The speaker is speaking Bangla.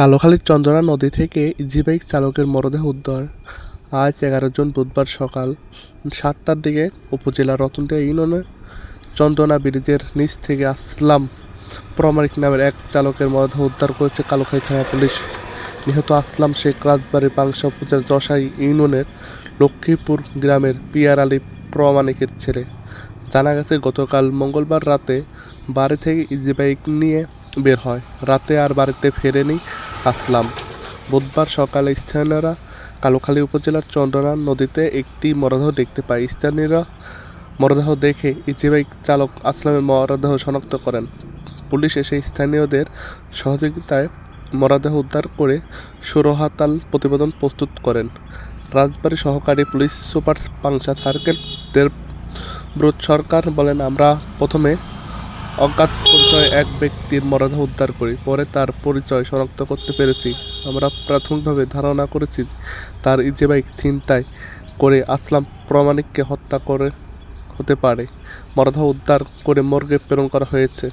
কালোখালীর চন্দনা নদী থেকে ইজিবাইক চালকের মরদেহ উদ্ধার। আজ এগারো জুন বুধবার সকাল সাতটার দিকে উপজেলার রতনদিয়া ইউনিয়নের চন্দনা ব্রিজের নিচ থেকে আসলাম। প্রমাণিক নামের এক চালকের মরদেহ উদ্ধার করেছে কালোখালী থানা পুলিশ। নিহত আসলাম শেখ রাজবাড়ী পাংশা উপজেলার যশাই ইউনিয়নের লক্ষ্মীপুর গ্রামের পিয়ার আলী প্রমাণিকের ছেলে। জানা গেছে, গতকাল মঙ্গলবার রাতে বাড়ি থেকে ইজিবাইক নিয়ে বের হয়। রাতে আর বাড়িতে ফেরেনি আসলাম। বুধবার সকালে স্থানীয়রা কালোখালী উপজেলার চন্দনা নদীতে একটি মরদেহ দেখতে পায়। স্থানীয়রা মরদেহ দেখে ইজি বাইক চালক আসলামের মরদেহ শনাক্ত করেন। পুলিশ এসে স্থানীয়দের সহযোগিতায় মরদেহ উদ্ধার করে সুরহাতাল প্রতিবেদন প্রস্তুত করেন। রাজবাড়ী সহকারী police super Pangsha circle Debabrata Sarkar বলেন, আমরা প্রথমে অজ্ঞাত পরিচয় এক ব্যক্তির মরদেহ উদ্ধার করি। পরে তার পরিচয় শনাক্ত করতে পেরেছি। আমরা প্রাথমিকভাবে ধারণা করেছি তার ইজেবাইক চিন্তায় করে আসলাম প্রমাণিককে হত্যা করে হতে পারে। মরদেহ উদ্ধার করে মর্গে প্রেরণ করা হয়েছে।